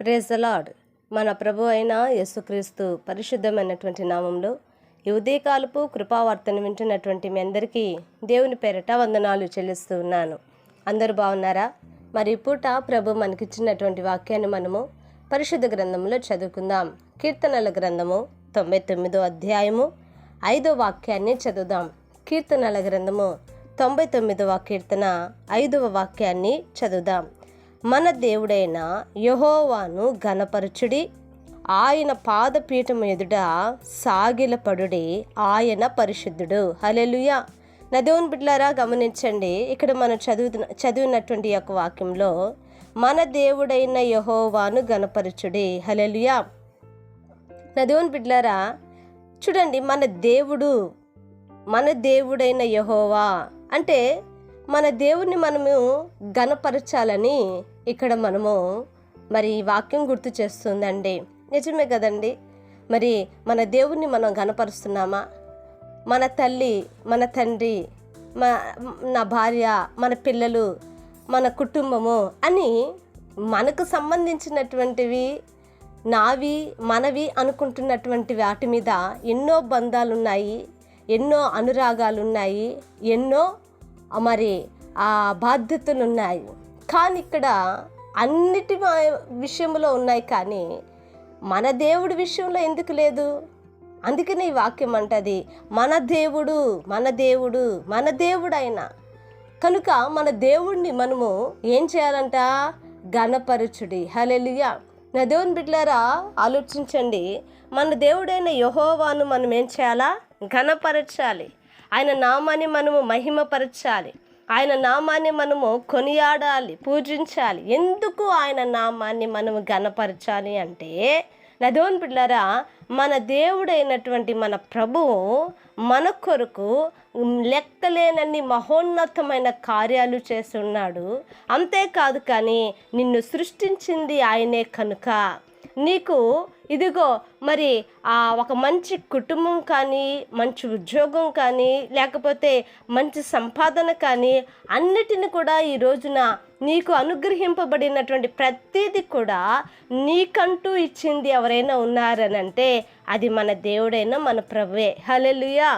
Praise మన ప్రభు అయిన యేసుక్రీస్తు పరిశుద్ధమైనటువంటి నామంలో ఈ ఉదయకాలపు కృపావార్తను వింటున్నటువంటి మీ అందరికీ దేవుని పేరట వందనాలు చెల్లిస్తూ ఉన్నాను. అందరూ బాగున్నారా? మరి పూట ప్రభు మనకిచ్చినటువంటి వాక్యాన్ని మనము పరిశుద్ధ గ్రంథంలో చదువుకుందాం. కీర్తనల గ్రంథము తొంభై తొమ్మిదో అధ్యాయము ఐదో వాక్యాన్ని చదువుదాం. కీర్తనల గ్రంథము తొంభై తొమ్మిదవ కీర్తన ఐదవ వాక్యాన్ని చదువుదాం. మన దేవుడైన యహోవాను ఘనపరచుడి. ఆయన పాదపీఠం ఎదుట సాగిలపడుడి ఆయన పరిశుద్ధుడు. హలెలుయా నదేవుని బిడ్లారా గమనించండి ఇక్కడ మనం చదువు చదివినటువంటి యొక్క వాక్యంలో మన దేవుడైన యహోవాను గణపరచుడి హలెలుయా నదేవుని బిడ్లారా చూడండి మన దేవుడు మన దేవుడైన యహోవా. అంటే మన దేవుణ్ణి మనము గనపరచాలని ఇక్కడ మనము మరి ఈ వాక్యం గుర్తు చేస్తుందండి. నిజమే కదండి? మరి మన దేవుణ్ణి మనం గనపరుస్తున్నామా మన తల్లి మన తండ్రి మా నా భార్య మన పిల్లలు మన కుటుంబము అని మనకు సంబంధించినటువంటివి నావి మనవి అనుకుంటున్నటువంటి వాటి మీద ఎన్నో బంధాలు ఉన్నాయి ఎన్నో అనురాగాలు ఉన్నాయి ఎన్నో మరి ఆ బాధ్యతలు ఉన్నాయి. కానీ ఇక్కడ అన్నిటి విషయంలో ఉన్నాయి కానీ మన దేవుడి విషయంలో ఎందుకు లేదు? అందుకనే ఈ వాక్యం అంటది మన దేవుడు మన దేవుడు మన దేవుడైన. కనుక మన దేవుణ్ణి మనము ఏం చేయాలంట? గణపరచుడి హలెలుయా నా దేవుని బిడ్డలారా ఆలోచించండి. మన దేవుడైన యహోవాను మనం ఏం చేయాలా? ఘనపరచాలి. ఆయన నామాన్ని మనము మహిమపరచాలి. ఆయన నామాన్ని మనము కొనియాడాలి పూజించాలి. ఎందుకు ఆయన నామాన్ని మనము గనపరచాలి అంటే నదోన్ పిల్లరా మన దేవుడైనటువంటి మన ప్రభువు మన కొరకు లెక్కలేనన్ని మహోన్నతమైన కార్యాలు చేస్తున్నాడు. అంతేకాదు కానీ నిన్ను సృష్టించింది ఆయనే కనుక. నీకు ఇదిగో మరి ఆ ఒక మంచి కుటుంబం కానీ మంచి ఉద్యోగం కానీ లేకపోతే మంచి సంపాదన కానీ అన్నిటిని కూడా ఈ రోజున నీకు అనుగ్రహింపబడినటువంటి ప్రతిదీ కూడా నీకంటూ ఇచ్చింది ఎవరైనా ఉన్నారనంటే అది మన దేవుడైన మన ప్రభువే. హలెలుయా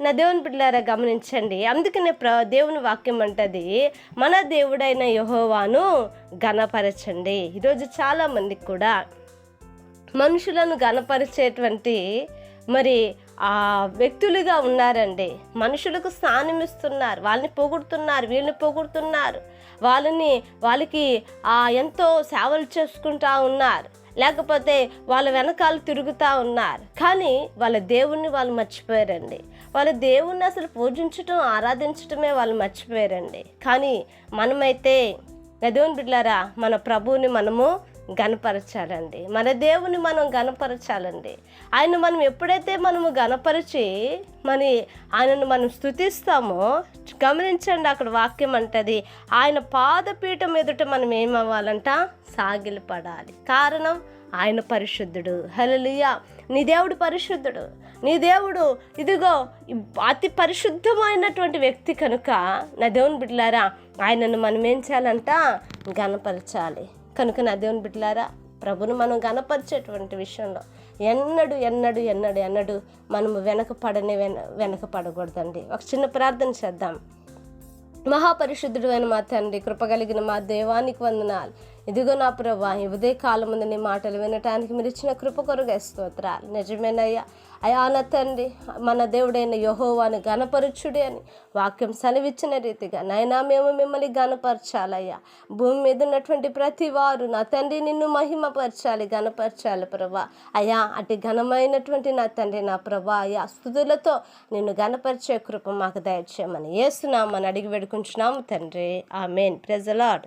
నా దేవుని బిడ్డలారా గమనించండి. అందుకనే ప్ర దేవుని వాక్యం అంటది మన దేవుడైన యహోవాను ఘనపరచండి. ఈరోజు చాలామందికి కూడా మనుషులను గనపరిచేటువంటి మరి ఆ వ్యక్తులుగా ఉన్నారండి. మనుషులకు స్థానం ఇస్తున్నారు. వాళ్ళని పొగుడుతున్నారు. వీళ్ళని పొగుడుతున్నారు. వాళ్ళని వాళ్ళకి ఆ ఎంతో సేవలు చేసుకుంటా ఉన్నారు. లేకపోతే వాళ్ళ వెనకాల తిరుగుతూ ఉన్నారు. కానీ వాళ్ళ దేవుణ్ణి వాళ్ళు మర్చిపోయారండి. వాళ్ళ దేవుణ్ణి అసలు పూజించటం ఆరాధించటమే వాళ్ళు మర్చిపోయారండి. కానీ మనమైతే నా దేవుని బిడ్డారా మన ప్రభువుని మనము గనపరచాలండి మన దేవుని మనం గనపరచాలండి ఆయన మనం ఎప్పుడైతే మనము గనపరిచి మరి ఆయనను మనం స్థుతిస్తామో గమనించండి అక్కడ వాక్యం అంటది ఆయన పాదపీఠం ఎదుట మనం ఏమవ్వాలంట? సాగిలపడాలి. కారణం ఆయన పరిశుద్ధుడు. హలలియా నీ దేవుడు పరిశుద్ధుడు. నీ దేవుడు ఇదిగో అతి పరిశుద్ధమైనటువంటి వ్యక్తి కనుక నా దేవుని బిడ్డలారా ఆయనను మనం ఏం చేయాలంట? గనపరచాలి కనుక నా దేవుని బిడ్డలారా ప్రభును మనం గనపరిచేటువంటి విషయంలో ఎన్నడు ఎన్నడు ఎన్నడు ఎన్నడు మనము వెనక పడని వెన వెనక పడకూడదండి ఒక చిన్న ప్రార్థన చేద్దాం. మహాపరిశుద్ధుడు అయిన మా తండ్రి కృపగలిగిన మా దేవానికి వందనాలు. ఇదిగో నా ప్రభా ఈ ఉదయ ముందు నీ మాటలు వినటానికి మీరు ఇచ్చిన కృప కొరగా స్తోత్రాలు. నిజమేనయ్యా. అయా నా తండ్రి మన దేవుడైన యహోవాను గణపరచుడి అని వాక్యం సెలవిచ్చిన రీతిగా నైనా మేము మిమ్మల్ని గణపరచాలయ్యా భూమి మీద ఉన్నటువంటి ప్రతి వారు నా తండ్రి నిన్ను మహిమపరచాలి గణపరచాలి ప్రభా. అయా అటు ఘనమైనటువంటి నా తండ్రి నా ప్రభా అయా స్థుతులతో నిన్ను గణపరిచే కృప మాకు దయచేయమని ఏస్తున్నామని అడిగి వేడుకుంటున్నాము తండ్రి. ఆ మెయిన్ ప్రెజలాడ్